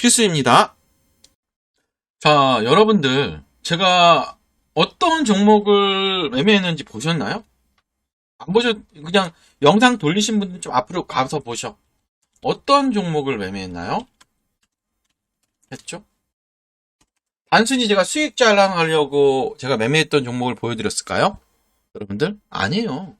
필수입니다. 자, 여러분들, 제가 어떤 종목을 매매했는지 보셨나요? 안 보셨, 그냥 영상 돌리신 분들 좀 앞으로 가서 보셔. 어떤 종목을 매매했나요? 했죠? 단순히 제가 수익 자랑하려고 제가 매매했던 종목을 보여드렸을까요? 여러분들? 아니에요.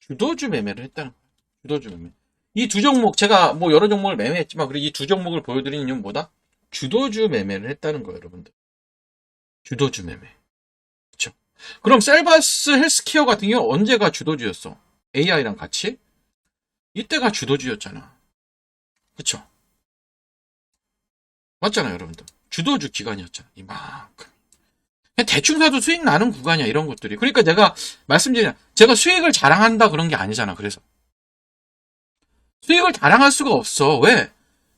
주도주 매매를 했다는 거예요. 주도주 매매. 이 두 종목, 제가 뭐 여러 종목을 매매했지만, 그리고 이 두 종목을 보여드리는 이유는 뭐다? 주도주 매매를 했다는 거예요, 여러분들. 주도주 매매. 그쵸? 그럼 셀바스 헬스케어 같은 경우 언제가 주도주였어? AI랑 같이? 이때가 주도주였잖아. 그쵸? 맞잖아요, 여러분들. 주도주 기간이었잖아. 이만큼. 대충 사도 수익 나는 구간이야, 이런 것들이. 그러니까 내가 말씀드리냐. 제가 수익을 자랑한다 그런 게 아니잖아, 그래서. 수익을 자랑할 수가 없어. 왜?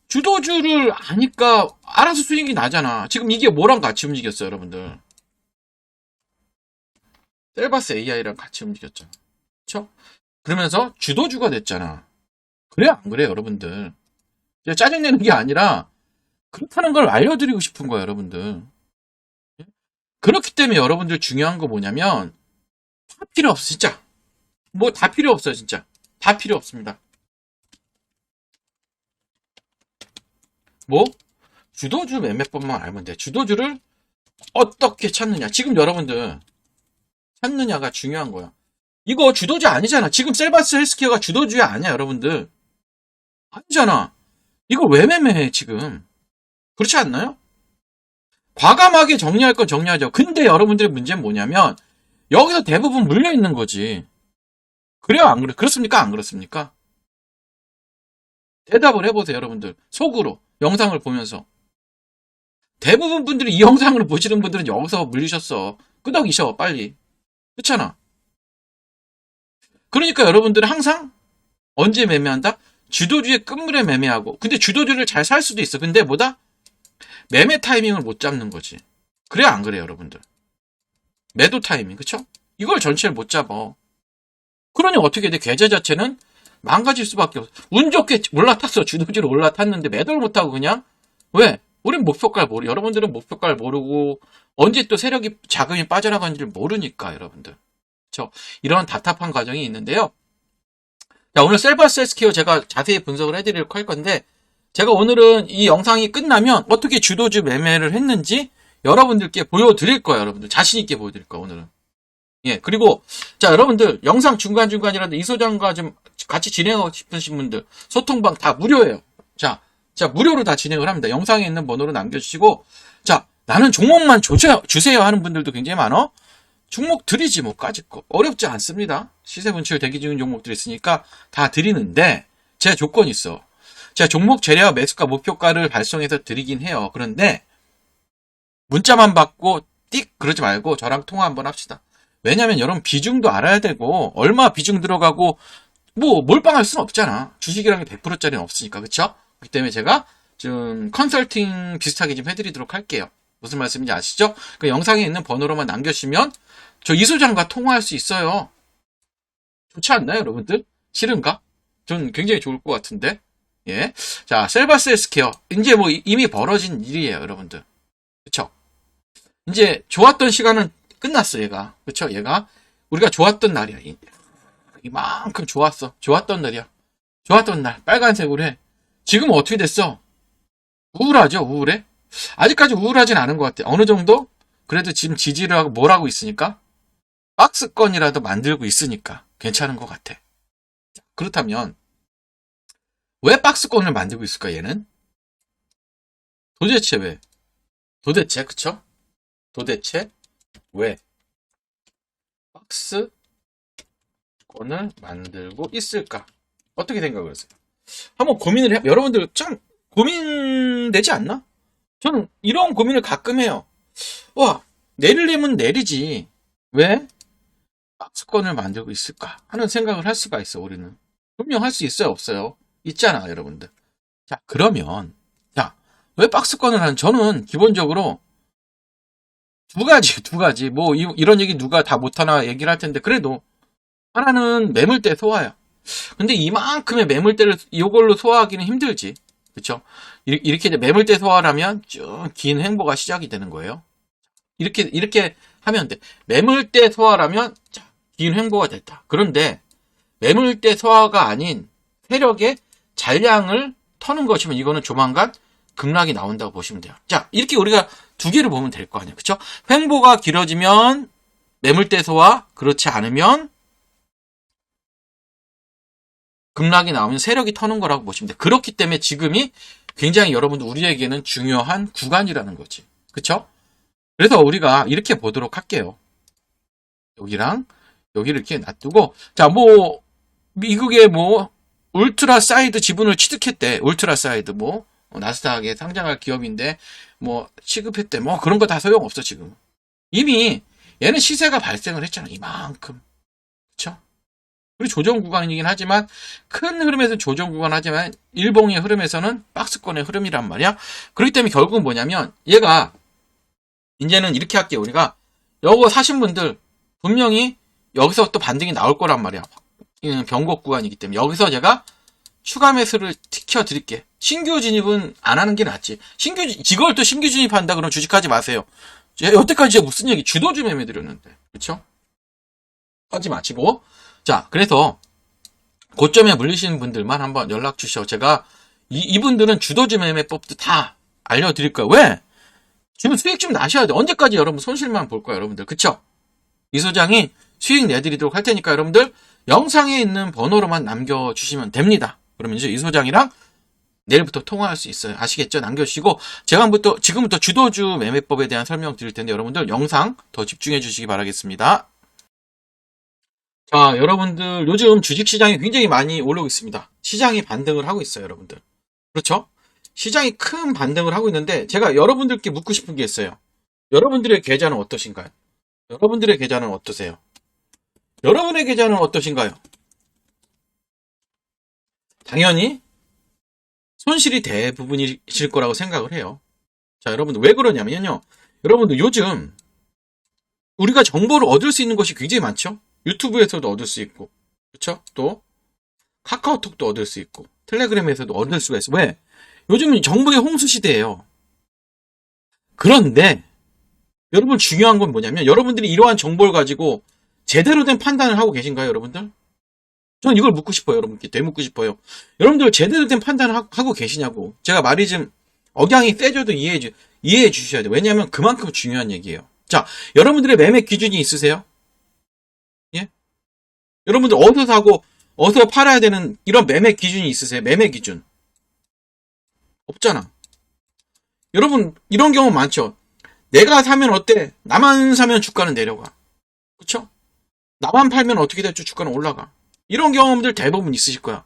주도주를 아니까 알아서 수익이 나잖아. 지금 이게 뭐랑 같이 움직였어요, 여러분들? 셀바스 AI랑 같이 움직였잖아. 그쵸? 그러면서 주도주가 됐잖아. 그래, 안 그래, 여러분들? 짜증내는 게 아니라, 그렇다는 걸 알려드리고 싶은 거야, 여러분들. 그렇기 때문에 여러분들 중요한 거 뭐냐면, 다 필요 없어, 진짜. 뭐 다 필요 없어요, 진짜. 다 필요 없습니다. 뭐? 주도주 매매법만 알면 돼. 주도주를 어떻게 찾느냐. 지금 여러분들 찾느냐가 중요한 거야. 이거 주도주 아니잖아. 지금 셀바스 헬스케어가 주도주야 아니야, 여러분들. 아니잖아. 이걸 왜 매매해, 지금? 그렇지 않나요? 과감하게 정리할 건 정리하죠. 근데 여러분들의 문제는 뭐냐면, 여기서 대부분 물려있는 거지. 그래요, 안 그래? 그렇습니까? 안 그렇습니까? 대답을 해보세요, 여러분들. 속으로. 영상을 보면서. 대부분 분들이 이 영상을 보시는 분들은 여기서 물리셨어. 끄덕이셔, 빨리. 그렇잖아. 그러니까 여러분들은 항상 언제 매매한다? 주도주의 끝물에 매매하고. 근데 주도주를 잘 살 수도 있어. 근데 뭐다? 매매 타이밍을 못 잡는 거지. 그래, 안 그래요, 여러분들? 매도 타이밍, 그쵸? 이걸 전체를 못 잡아. 그러니 어떻게 돼? 계좌 자체는 망가질 수밖에 없어. 운 좋게 올라탔어. 주도주로 올라탔는데 매도를 못하고 그냥. 왜? 우린 목표가를 모르, 여러분들은 목표가를 모르고, 언제 또 세력이, 자금이 빠져나가는지를 모르니까, 여러분들. 그쵸? 이런 답답한 과정이 있는데요. 자, 오늘 셀바스 헬스케어 제가 자세히 분석을 해드리려고 할 건데, 제가 오늘은 이 영상이 끝나면 어떻게 주도주 매매를 했는지 여러분들께 보여드릴 거예요, 여러분들. 자신있게 보여드릴 거예요, 오늘은. 예, 그리고, 자, 여러분들, 영상 중간중간이라도 이 소장과 좀 같이 진행하고 싶으신 분들, 소통방 다 무료예요. 자, 자, 무료로 다 진행을 합니다. 영상에 있는 번호로 남겨주시고, 자, 나는 종목만 주세요, 주세요 하는 분들도 굉장히 많어. 종목 드리지 뭐까지 거. 어렵지 않습니다. 시세 분출 대기 중인 종목들 있으니까 다 드리는데, 제 조건이 있어. 제가 종목 재료와 매수가 목표가를 발송해서 드리긴 해요. 그런데, 문자만 받고 띡 그러지 말고 저랑 통화 한번 합시다. 왜냐면 여러분 비중도 알아야 되고 얼마 비중 들어가고 뭐 몰빵할 수는 없잖아. 주식이라는 게 100%짜리는 없으니까 그쵸? 그렇기 때문에 제가 좀 컨설팅 비슷하게 좀 해드리도록 할게요. 무슨 말씀인지 아시죠? 그 영상에 있는 번호로만 남겨주시면 저 이 소장과 통화할 수 있어요. 좋지 않나요, 여러분들? 싫은가? 전 굉장히 좋을 것 같은데. 예. 자, 셀바스 헬스케어. 이제 뭐 이미 벌어진 일이에요, 여러분들. 그쵸? 이제 좋았던 시간은 끝났어, 얘가. 그쵸? 얘가. 우리가 좋았던 날이야. 이- 이만큼 좋았어. 좋았던 날이야. 좋았던 날. 빨간색으로 해. 지금 어떻게 됐어? 우울하죠, 우울해? 아직까지 우울하진 않은 것 같아. 어느 정도? 그래도 지금 지지를 하고 뭘 하고 있으니까? 박스권이라도 만들고 있으니까 괜찮은 것 같아. 자, 그렇다면, 왜 박스권을 만들고 있을까, 얘는? 도대체 왜? 도대체, 그쵸? 도대체 왜 박스 권을 만들고 있을까? 어떻게 생각을 하세요? 한번 고민을 해, 여러분들 참 고민되지 않나? 저는 이런 고민을 가끔 해요. 와, 내리려면 내리지. 왜? 박스권을 만들고 있을까? 하는 생각을 할 수가 있어, 우리는. 분명 할 수 있어요, 없어요? 있잖아, 여러분들. 자, 그러면, 자, 왜 박스권을 하는, 저는 기본적으로 두 가지, 두 가지. 뭐, 이, 런 얘기 누가 다 못하나 얘기를 할 텐데, 그래도, 하나는 매물대 소화야. 근데 이만큼의 매물대를 이걸로 소화하기는 힘들지. 그쵸? 이- 이렇게 이제 매물대 소화라면 쭉 긴 행보가 시작이 되는 거예요. 이렇게, 이렇게 하면 돼. 매물대 소화라면, 자, 긴 행보가 됐다. 그런데, 매물대 소화가 아닌 세력의 잔량을 터는 것이면 이거는 조만간 급락이 나온다고 보시면 돼요. 자, 이렇게 우리가 두 개를 보면 될 거 아니에요. 그쵸? 횡보가 길어지면 매물대 소화, 그렇지 않으면 급락이 나오면 세력이 터는 거라고 보시면 돼요. 그렇기 때문에 지금이 굉장히 여러분들 우리에게는 중요한 구간이라는 거지. 그쵸? 그래서 우리가 이렇게 보도록 할게요. 여기랑 여기를 이렇게 놔두고 자, 뭐 미국의 뭐 울트라 사이드 지분을 취득했대. 울트라 사이드 뭐 어, 나스닥에 상장할 기업인데 뭐 취급했대. 뭐 그런 거 다 소용없어 지금. 이미 얘는 시세가 발생을 했잖아. 이만큼. 그쵸? 그리고 조정 구간이긴 하지만 큰 흐름에서 조정 구간 하지만 일봉의 흐름에서는 박스권의 흐름이란 말이야. 그렇기 때문에 결국은 뭐냐면 얘가 이제는 이렇게 할게요. 우리가 요거 사신 분들 분명히 여기서 또 반등이 나올 거란 말이야. 변곡 구간이기 때문에 여기서 제가 추가 매수를 튀켜 드릴게. 신규 진입은 안 하는 게 낫지. 신규 진- 이걸 또 신규 진입한다 그러면 주식하지 마세요. 여태까지 무슨 얘기 주도주 매매 드렸는데. 그렇죠? 하지 마시고. 자, 그래서 고점에 물리시는 분들만 한번 연락 주셔. 제가 이, 이분들은 주도주 매매법도 다 알려드릴 거예요. 왜? 지금 수익 좀 나셔야 돼. 언제까지 여러분 손실만 볼 거야, 여러분들. 그쵸? 이 소장이 수익 내드리도록 할 테니까 여러분들 영상에 있는 번호로만 남겨주시면 됩니다. 그러면 이제 이 소장이랑 내일부터 통화할 수 있어요. 아시겠죠? 남겨주시고 제가부터 지금부터 주도주 매매법에 대한 설명 드릴 텐데 여러분들 영상 더 집중해 주시기 바라겠습니다. 자, 여러분들 요즘 주식 시장이 굉장히 많이 오르고 있습니다. 시장이 반등을 하고 있어요, 여러분들. 그렇죠? 시장이 큰 반등을 하고 있는데 제가 여러분들께 묻고 싶은 게 있어요. 여러분들의 계좌는 어떠신가요? 여러분들의 계좌는 어떠세요? 여러분의 계좌는 어떠신가요? 당연히 손실이 대부분이실 거라고 생각을 해요. 자, 여러분들 왜 그러냐면요. 여러분들 요즘 우리가 정보를 얻을 수 있는 것이 굉장히 많죠? 유튜브에서도 얻을 수 있고, 그렇죠? 또 카카오톡도 얻을 수 있고, 텔레그램에서도 얻을 수가 있어. 왜? 요즘은 정보의 홍수 시대예요. 그런데 여러분 중요한 건 뭐냐면 여러분들이 이러한 정보를 가지고 제대로 된 판단을 하고 계신가요, 여러분들? 저는 이걸 묻고 싶어요, 여러분께 되묻고 싶어요. 여러분들 제대로 된 판단을 하- 하고 계시냐고. 제가 말이 좀 억양이 세져도 이해해 주 이해해 주셔야 돼요. 왜냐하면 그만큼 중요한 얘기예요. 자, 여러분들의 매매 기준이 있으세요? 예? 여러분들 어디서 사고 어디서 팔아야 되는 이런 매매 기준이 있으세요? 매매 기준. 없잖아. 여러분, 이런 경우 많죠? 내가 사면 어때? 나만 사면 주가는 내려가. 그쵸? 나만 팔면 어떻게 될지 주가는 올라가. 이런 경험들 대부분 있으실 거야.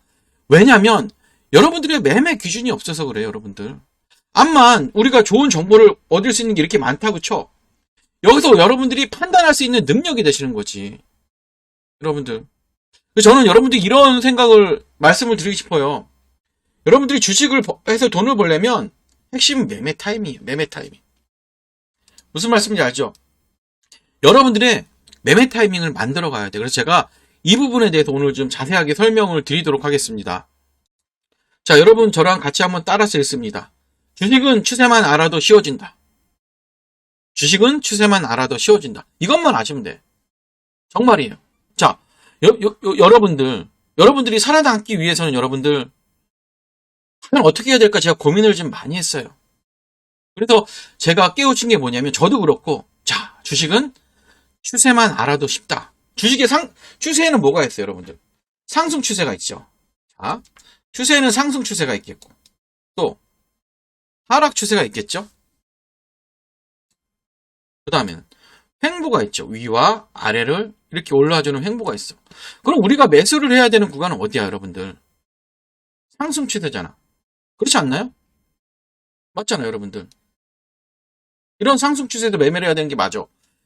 왜냐면, 여러분들의 매매 기준이 없어서 그래요, 여러분들. 암만 우리가 좋은 정보를 얻을 수 있는 게 이렇게 많다고 쳐. 여기서 여러분들이 판단할 수 있는 능력이 되시는 거지. 여러분들. 저는 여러분들이 이런 생각을 말씀을 드리고 싶어요. 여러분들이 주식을 버- 해서 돈을 벌려면 핵심은 매매 타임이에요. 매매 타이밍. 무슨 말씀인지 알죠? 여러분들의 매매 타이밍을 만들어 가야 돼. 그래서 제가 이 부분에 대해서 오늘 좀 자세하게 설명을 드리도록 하겠습니다. 자, 여러분 저랑 같이 한번 따라서 읽습니다. 주식은 추세만 알아도 쉬워진다. 주식은 추세만 알아도 쉬워진다. 이것만 아시면 돼. 정말이에요. 자, 여, 여, 여- 여러분들, 여러분들이 살아남기 위해서는 여러분들, 과연 어떻게 해야 될까 제가 고민을 좀 많이 했어요. 그래서 제가 깨우친 게 뭐냐면, 저도 그렇고, 자, 주식은 추세만 알아도 쉽다. 주식의 상, 추세에는 뭐가 있어요, 여러분들? 상승 추세가 있죠. 자, 추세에는 상승 추세가 있겠고, 또, 하락 추세가 있겠죠? 그 다음에는 횡보가 있죠. 위와 아래를 이렇게 올라주는 횡보가 있어. 그럼 우리가 매수를 해야 되는 구간은 어디야, 여러분들? 상승 추세잖아. 그렇지 않나요? 맞잖아요, 여러분들. 이런 상승 추세도 매매를 해야 되는 게 맞아.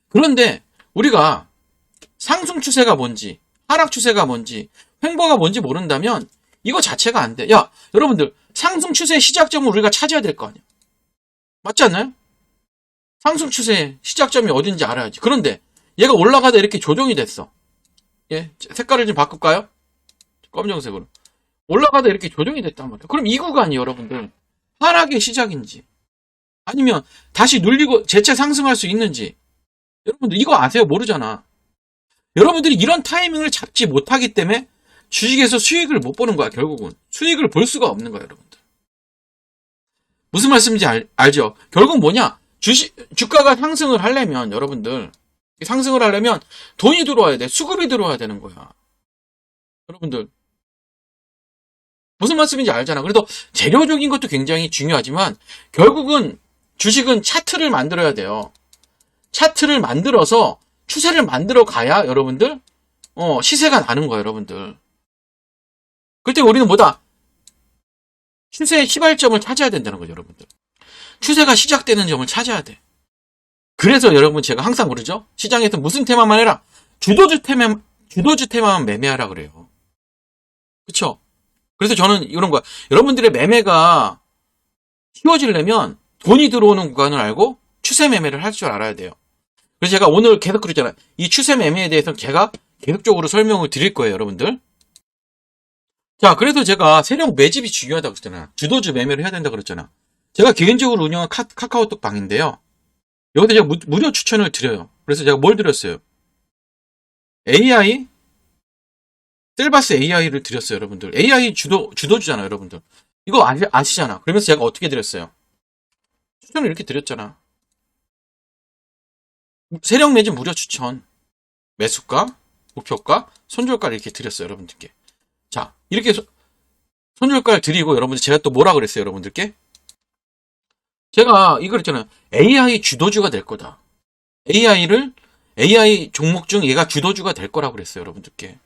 그런데 우리가 상승 추세가 뭔지, 하락 추세가 뭔지, 횡보가 뭔지 모른다면 이거 자체가 안 돼. 야, 여러분들, 상승 추세의 시작점을 우리가 찾아야 될 거 아니야. 맞지 않나요? 상승 추세의 시작점이 어딘지 알아야지. 그런데 얘가 올라가다 이렇게 조정이 됐어. 예, 색깔을 좀 바꿀까요? 검정색으로. 올라가다 이렇게 조정이 됐단 말이에요. 그럼 이 구간이 여러분들 하락의 시작인지 아니면 다시 눌리고 재차 상승할 수 있는지 여러분들 이거 아세요? 모르잖아. 여러분들이 이런 타이밍을 잡지 못하기 때문에 주식에서 수익을 못 보는 거야, 결국은. 수익을 볼 수가 없는 거야, 여러분들. 무슨 말씀인지 알, 알죠? 결국 뭐냐? 주식, 주가가 상승을 하려면, 여러분들, 상승을 하려면 돈이 들어와야 돼. 수급이 들어와야 되는 거야. 여러분들. 무슨 말씀인지 알잖아. 그래도 재료적인 것도 굉장히 중요하지만, 결국은 주식은 차트를 만들어야 돼요. 차트를 만들어서 추세를 만들어 가야 여러분들, 어, 시세가 나는 거예요, 여러분들. 그때 우리는 뭐다? 추세의 시발점을 찾아야 된다는 거죠, 여러분들. 추세가 시작되는 점을 찾아야 돼. 그래서 여러분 제가 항상 그러죠? 시장에서 무슨 테마만 해라. 주도주 테마, 주도주 테마만 매매하라 그래요. 그쵸? 그래서 저는 이런 거야. 여러분들의 매매가 쉬워지려면 돈이 들어오는 구간을 알고 추세 매매를 할 줄 알아야 돼요. 그래서 제가 오늘 계속 그러잖아요. 이 추세 매매에 대해서 제가 계속적으로 설명을 드릴 거예요, 여러분들. 자, 그래서 제가 세력 매집이 중요하다고 했잖아요. 주도주 매매를 해야 된다 그랬잖아. 제가 개인적으로 운영한 카, 카카오톡 방인데요. 여기서 제가 무, 무료 추천을 드려요. 그래서 제가 뭘 드렸어요? AI? 셀바스 AI를 드렸어요, 여러분들. AI 주도, 주도주잖아요, 여러분들. 이거 아시, 아시잖아. 그러면서 제가 어떻게 드렸어요? 추천을 이렇게 드렸잖아. 세력 매집 무료 추천. 매수가, 목표가, 손절가를 이렇게 드렸어요, 여러분들께. 자, 이렇게 소- 손절가를 드리고 여러분들 제가 또 뭐라 그랬어요, 여러분들께? 제가 이거 그랬잖아요. AI 주도주가 될 거다. AI를 AI 종목 중 얘가 주도주가 될 거라고 그랬어요, 여러분들께.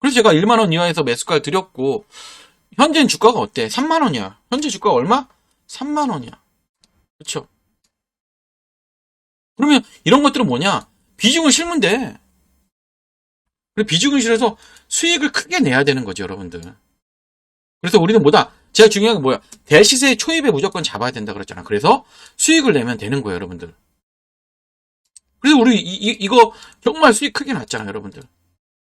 그래서 제가 1만 원 이하에서 매수가를 드렸고 현재 주가가 어때? 3만 원이야. 현재 주가가 얼마? 3만 원이야. 그렇죠? 그러면 이런 것들은 뭐냐? 비중을 실면 돼. 그리고 비중을 실어서 수익을 크게 내야 되는 거죠, 여러분들. 그래서 우리는 뭐다? 제가 중요한 게 뭐야? 대시세 초입에 무조건 잡아야 된다 그랬잖아. 그래서 수익을 내면 되는 거예요, 여러분들. 그래서 우리 이, 이, 거 정말 수익 크게 났잖아요, 여러분들.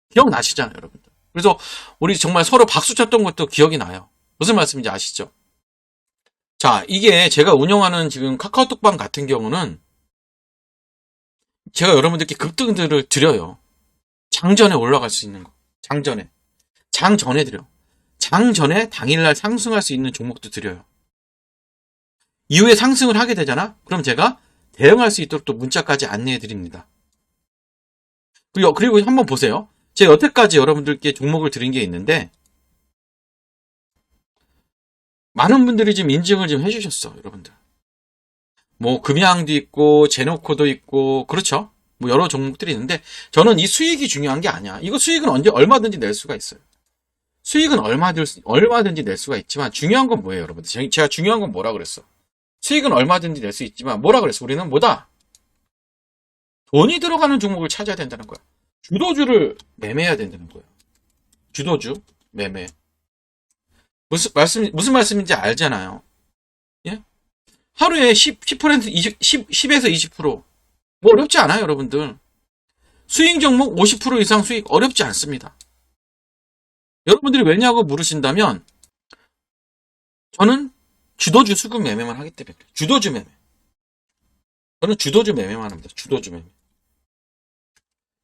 기억나시잖아요, 여러분들. 그래서 우리 정말 서로 박수 쳤던 것도 기억이 나요. 무슨 말씀인지 아시죠? 자, 이게 제가 운영하는 지금 카카오톡방 같은 경우는 제가 여러분들께 급등들을 드려요. 장전에 올라갈 수 있는 거. 장전에. 장전에 드려. 장 전에 당일날 상승할 수 있는 종목도 드려요. 이후에 상승을 하게 되잖아? 그럼 제가 대응할 수 있도록 또 문자까지 안내해 드립니다. 그리고, 그리고 한번 보세요. 제가 여태까지 여러분들께 종목을 드린 게 있는데, 많은 분들이 지금 인증을 좀 해주셨어, 여러분들. 뭐, 금양도 있고, 제노코도 있고, 그렇죠? 뭐, 여러 종목들이 있는데, 저는 이 수익이 중요한 게 아니야. 이거 수익은 언제, 얼마든지 낼 수가 있어요. 수익은 얼마든지, 얼마든지 낼 수가 있지만, 중요한 건 뭐예요, 여러분들? 제- 제가 중요한 건 뭐라 그랬어? 수익은 얼마든지 낼 수 있지만, 뭐라 그랬어? 우리는 뭐다? 돈이 들어가는 종목을 찾아야 된다는 거야. 주도주를 매매해야 된다는 거예요. 주도주, 매매. 무슨 말씀, 무슨 말씀인지 알잖아요. 예? 하루에 10, 10%, 20, 10, 10에서 20%. 뭐 어렵지 않아요, 여러분들. 수익 종목 50% 이상 수익 어렵지 않습니다. 여러분들이 왜냐고 물으신다면, 저는 주도주 수급 매매만 하기 때문에. 주도주 매매. 저는 주도주 매매만 합니다. 주도주 매매.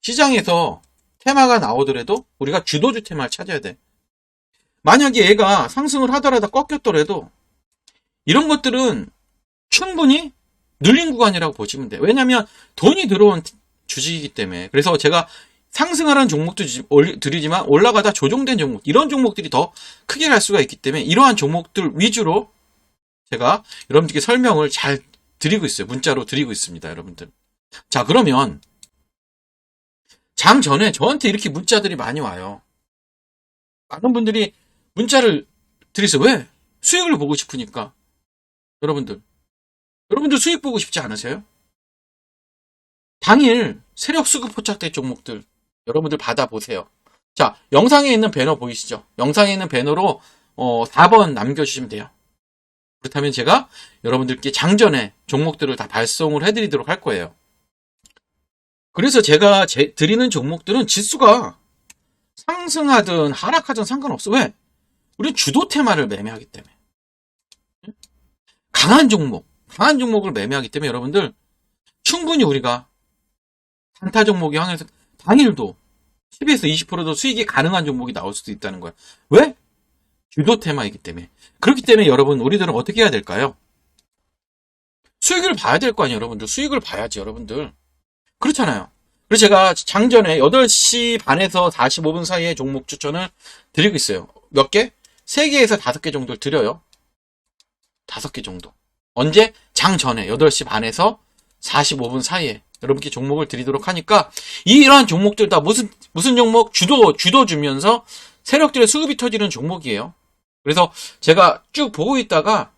시장에서 테마가 나오더라도 우리가 주도주 테마를 찾아야 돼. 만약에 얘가 상승을 하더라도 꺾였더라도 이런 것들은 충분히 눌린 구간이라고 보시면 돼요. 왜냐하면 돈이 들어온 주식이기 때문에. 그래서 제가 상승하는 종목도 드리지만 올라가다 조정된 종목, 이런 종목들이 더 크게 갈 수가 있기 때문에 이러한 종목들 위주로 제가 여러분들께 설명을 잘 드리고 있어요. 문자로 드리고 있습니다, 여러분들. 자, 그러면 장 전에 저한테 이렇게 문자들이 많이 와요. 많은 분들이 문자를 드리세요. 왜? 수익을 보고 싶으니까. 여러분들. 여러분들 수익 보고 싶지 않으세요? 당일 세력 수급 포착된 종목들 여러분들 받아보세요. 자, 영상에 있는 배너 보이시죠? 영상에 있는 배너로 어, 4번 남겨주시면 돼요. 그렇다면 제가 여러분들께 장전에 종목들을 다 발송을 해드리도록 할 거예요. 그래서 제가 제- 드리는 종목들은 지수가 상승하든 하락하든 상관없어. 왜? 우리는 주도 테마를 매매하기 때문에. 강한 종목, 강한 종목을 매매하기 때문에 여러분들 충분히 우리가 단타 종목이 항해서 당일도 10에서 20%도 수익이 가능한 종목이 나올 수도 있다는 거야. 왜? 주도 테마이기 때문에. 그렇기 때문에 여러분, 우리들은 어떻게 해야 될까요? 수익을 봐야 될 거 아니에요, 여러분들. 수익을 봐야지, 여러분들. 그렇잖아요. 그래서 제가 장전에 8시 반에서 45분 사이에 종목 추천을 드리고 있어요. 몇 개? 3개에서 5개 정도를 드려요. 5개 정도. 언제? 장 전에 8시 반에서 45분 사이에 여러분께 종목을 드리도록 하니까 이러한 종목들 다 무슨 무슨 종목 주도 주도 주면서 세력들의 수급이 터지는 종목이에요. 그래서 제가 쭉 보고 있다가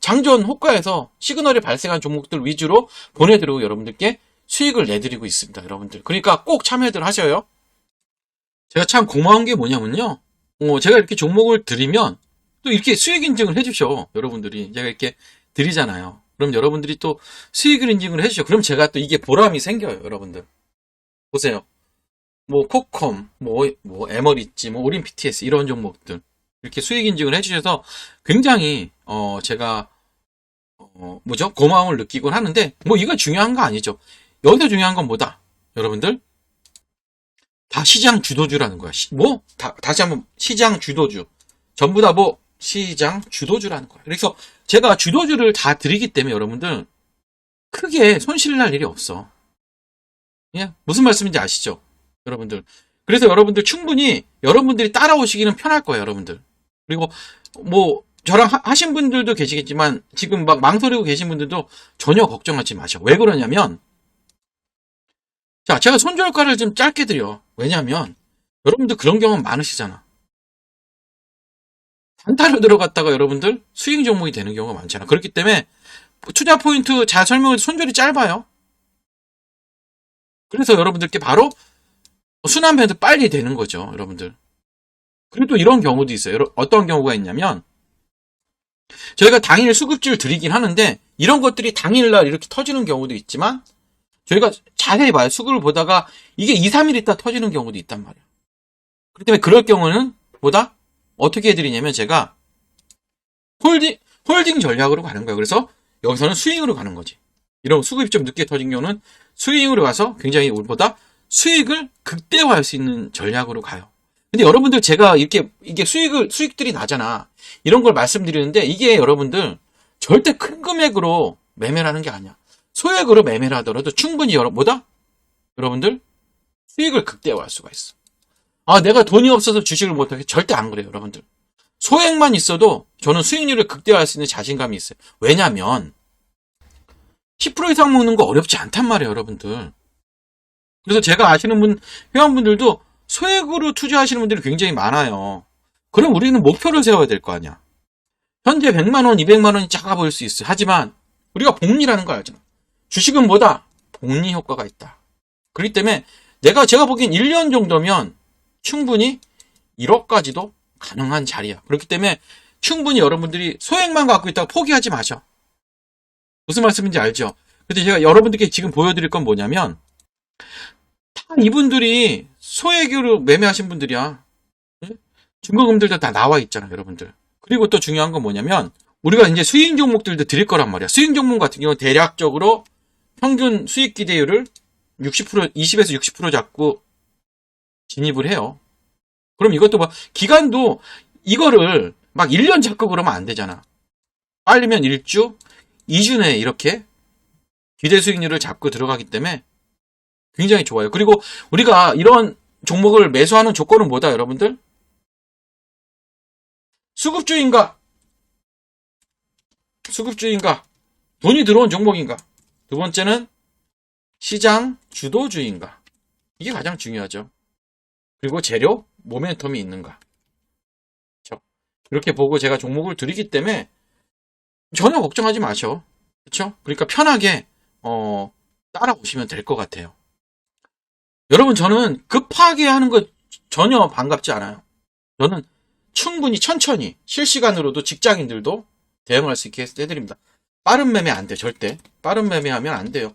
장전 호가에서 시그널이 발생한 종목들 위주로 보내드리고 여러분들께 수익을 내드리고 있습니다, 여러분들. 그러니까 꼭 참여들 하셔요. 제가 참 고마운 게 뭐냐면요. 어, 제가 이렇게 종목을 드리면 또 이렇게 수익 인증을 해주셔, 여러분들이. 제가 이렇게 드리잖아요. 그럼 여러분들이 또 수익을 인증을 해주셔. 그럼 제가 또 이게 보람이 생겨요, 여러분들. 보세요. 뭐, 코컴, 뭐, 뭐, 에머리지, 뭐, 오린 PTS, 이런 종목들. 이렇게 수익 인증을 해주셔서 굉장히, 어, 제가, 어, 뭐죠? 고마움을 느끼곤 하는데, 뭐, 이건 중요한 거 아니죠. 여기서 중요한 건 뭐다? 여러분들? 다 시장 주도주라는 거야. 시- 뭐? 다, 다시 한번, 시장 주도주. 전부 다 뭐, 시장 주도주라는 거야. 그래서 제가 주도주를 다 드리기 때문에 여러분들, 크게 손실 날 일이 없어. 예? 무슨 말씀인지 아시죠? 여러분들. 그래서 여러분들 충분히 여러분들이 따라오시기는 편할 거예요, 여러분들. 그리고 뭐 저랑 하- 하신 분들도 계시겠지만 지금 막 망설이고 계신 분들도 전혀 걱정하지 마셔. 왜 그러냐면 자, 제가 손절가를 좀 짧게 드려. 왜냐면 여러분들 그런 경험 많으시잖아. 단타로 들어갔다가 여러분들 수익 종목이 되는 경우가 많잖아. 그렇기 때문에 투자 포인트 잘 설명을 손절이 짧아요. 그래서 여러분들께 바로 순환 배도 빨리 되는 거죠, 여러분들. 그리고 또 이런 경우도 있어요. 어떤 경우가 있냐면 저희가 당일 수급지를 드리긴 하는데 이런 것들이 당일날 이렇게 터지는 경우도 있지만 저희가 자세히 봐요. 수급을 보다가 이게 2, 3일 있다 터지는 경우도 있단 말이에요. 그렇기 때문에 그럴 경우는 뭐다? 어떻게 해드리냐면 제가 홀딩, 홀딩 전략으로 가는 거예요. 그래서 여기서는 스윙으로 가는 거지. 이런 수급이 좀 늦게 터진 경우는 스윙으로 가서 굉장히 우리보다 수익을 극대화할 수 있는 전략으로 가요. 근데 여러분들 제가 이렇게 이게 수익을 수익들이 나잖아. 이런 걸 말씀드리는데 이게 여러분들 절대 큰 금액으로 매매를 하는 게 아니야. 소액으로 매매를 하더라도 충분히 여러 뭐다? 여러분들 수익을 극대화할 수가 있어. 아 내가 돈이 없어서 주식을 못하게 절대 안 그래요, 여러분들. 소액만 있어도 저는 수익률을 극대화할 수 있는 자신감이 있어요. 왜냐면 10% 이상 먹는 거 어렵지 않단 말이에요, 여러분들. 그래서 제가 아시는 분, 회원분들도 소액으로 투자하시는 분들이 굉장히 많아요. 그럼 우리는 목표를 세워야 될 거 아니야. 현재 100만원, 200만원이 작아 보일 수 있어요. 하지만 우리가 복리라는 거 알잖아. 주식은 뭐다? 복리 효과가 있다. 그렇기 때문에 내가 제가 보기엔 1년 정도면 충분히 1억까지도 가능한 자리야. 그렇기 때문에 충분히 여러분들이 소액만 갖고 있다가 포기하지 마셔. 무슨 말씀인지 알죠? 근데 제가 여러분들께 지금 보여드릴 건 뭐냐면 다 이분들이 소액으로 매매하신 분들이야. 예? 증거금들도 다 나와 있잖아, 여러분들. 그리고 또 중요한 건 뭐냐면 우리가 이제 수익 종목들도 드릴 거란 말이야. 수익 종목 같은 경우는 대략적으로 평균 수익 기대율을 60% 20에서 60% 잡고 진입을 해요. 그럼 이것도 뭐 기간도 이거를 막 1년 잡고 그러면 안 되잖아. 빨리면 1주, 2주 내에 이렇게 기대 수익률을 잡고 들어가기 때문에 굉장히 좋아요. 그리고 우리가 이런 종목을 매수하는 조건은 뭐다, 여러분들? 수급주인가? 수급주인가? 돈이 들어온 종목인가? 두 번째는 시장 주도주인가? 이게 가장 중요하죠. 그리고 재료, 모멘텀이 있는가? 그렇죠? 이렇게 보고 제가 종목을 드리기 때문에 전혀 걱정하지 마셔. 그렇죠? 그러니까 편하게 어, 따라오시면 될 것 같아요. 여러분 저는 급하게 하는 거 전혀 반갑지 않아요. 저는 충분히 천천히 실시간으로도 직장인들도 대응할 수 있게 해드립니다. 빠른 매매 안 돼, 절대. 빠른 매매하면 안 돼요.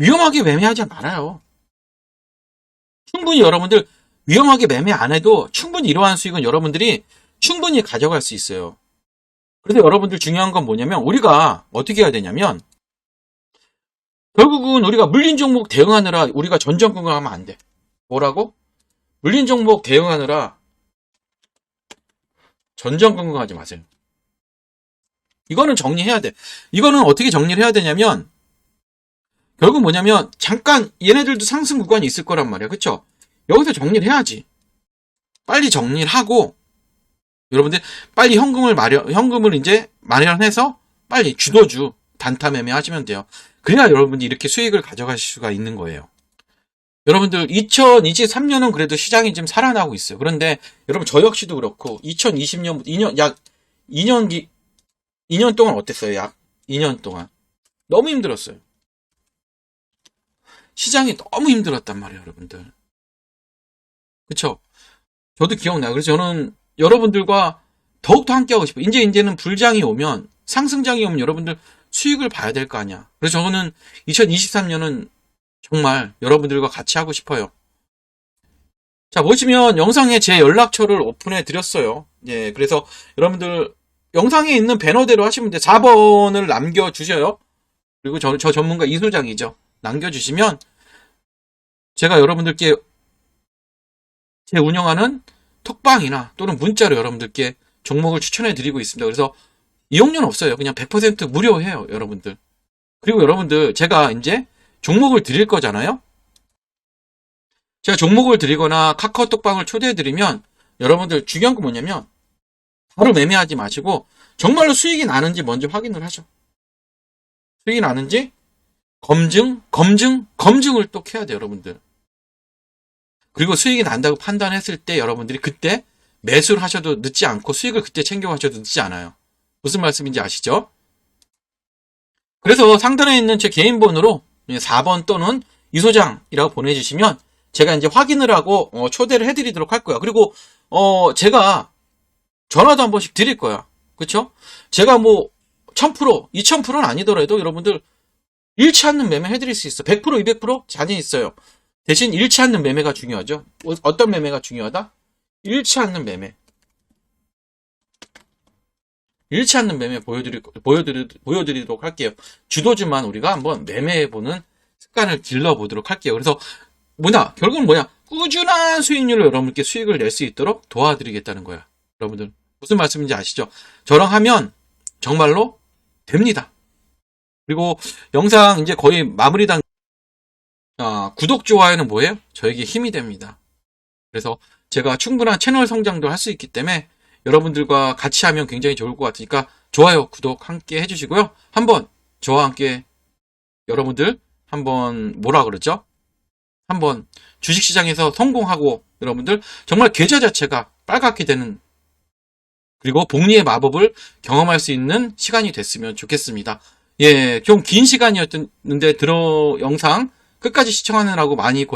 위험하게 매매하지 말아요. 충분히 여러분들 위험하게 매매 안 해도 충분히 이러한 수익은 여러분들이 충분히 가져갈 수 있어요. 그래서 여러분들 중요한 건 뭐냐면 우리가 어떻게 해야 되냐면 결국은 우리가 물린 종목 대응하느라 우리가 전전긍긍 하면 안 돼. 뭐라고? 물린 종목 대응하느라 전전긍긍하지 마세요. 이거는 정리해야 돼. 이거는 어떻게 정리를 해야 되냐면 결국 뭐냐면 잠깐 얘네들도 상승 구간이 있을 거란 말이야. 그쵸? 여기서 정리를 해야지. 빨리 정리를 하고 여러분들 빨리 현금을 마련 현금을 이제 마련해서 빨리 주도주 단타 매매 하시면 돼요. 그래야 여러분들이 이렇게 수익을 가져가실 수가 있는 거예요. 여러분들 2023년은 그래도 시장이 좀 살아나고 있어요. 그런데 여러분 저 역시도 그렇고 2020년 2년 약 2년 기 2년 동안 어땠어요? 약 2년 동안 너무 힘들었어요. 시장이 너무 힘들었단 말이에요, 여러분들. 그쵸? 저도 기억나요. 그래서 저는 여러분들과 더욱더 함께하고 싶어요. 이제, 이제는 불장이 오면, 상승장이 오면 여러분들 수익을 봐야 될 거 아니야. 그래서 저는 2023년은 정말 여러분들과 같이 하고 싶어요. 자, 보시면 영상에 제 연락처를 오픈해 드렸어요. 예, 그래서 여러분들 영상에 있는 배너대로 하시면 돼. 4번을 남겨주셔요. 그리고 저, 저 전문가 이소장이죠. 남겨주시면 제가 여러분들께 제 운영하는 톡방이나 또는 문자로 여러분들께 종목을 추천해 드리고 있습니다. 그래서 이용료는 없어요. 그냥 100% 무료해요, 여러분들. 그리고 여러분들 제가 이제 종목을 드릴 거잖아요. 제가 종목을 드리거나 카카오톡방을 초대해 드리면 여러분들 중요한 건 뭐냐면 바로 매매하지 마시고 정말로 수익이 나는지 먼저 확인을 하죠. 수익이 나는지 검증, 검증, 검증을 또 해야 돼요, 여러분들. 그리고 수익이 난다고 판단했을 때 여러분들이 그때 매수를 하셔도 늦지 않고 수익을 그때 챙겨 가셔도 늦지 않아요. 무슨 말씀인지 아시죠? 그래서 상단에 있는 제 개인 번호로 4번 또는 이소장이라고 보내주시면 제가 이제 확인을 하고 어, 초대를 해드리도록 할 거야. 그리고 어, 제가 전화도 한 번씩 드릴 거야. 그쵸? 제가 뭐 1000%, 2000%는 아니더라도 여러분들 잃지 않는 매매 해드릴 수 있어. 100%, 200% 자신 있어요. 대신 잃지 않는 매매가 중요하죠. 어- 어떤 매매가 중요하다? 잃지 않는 매매. 잃지 않는 매매 보여드릴, 보여드리, 보여드리도록 할게요. 주도주만 우리가 한번 매매해보는 습관을 길러보도록 할게요. 그래서 뭐냐? 결국은 뭐냐? 꾸준한 수익률로 여러분께 수익을 낼 수 있도록 도와드리겠다는 거야. 여러분들. 무슨 말씀인지 아시죠? 저랑 하면 정말로 됩니다. 그리고 영상 이제 거의 마무리 단, 아, 구독, 좋아요는 뭐예요? 저에게 힘이 됩니다. 그래서 제가 충분한 채널 성장도 할 수 있기 때문에 여러분들과 같이 하면 굉장히 좋을 것 같으니까 좋아요, 구독 함께 해주시고요. 한번 저와 함께 여러분들 한번 뭐라 그러죠? 한번 주식시장에서 성공하고 여러분들 정말 계좌 자체가 빨갛게 되는 그리고 복리의 마법을 경험할 수 있는 시간이 됐으면 좋겠습니다. 예, 좀 긴 시간이었는데 들어 영상 끝까지 시청하느라고 많이 고생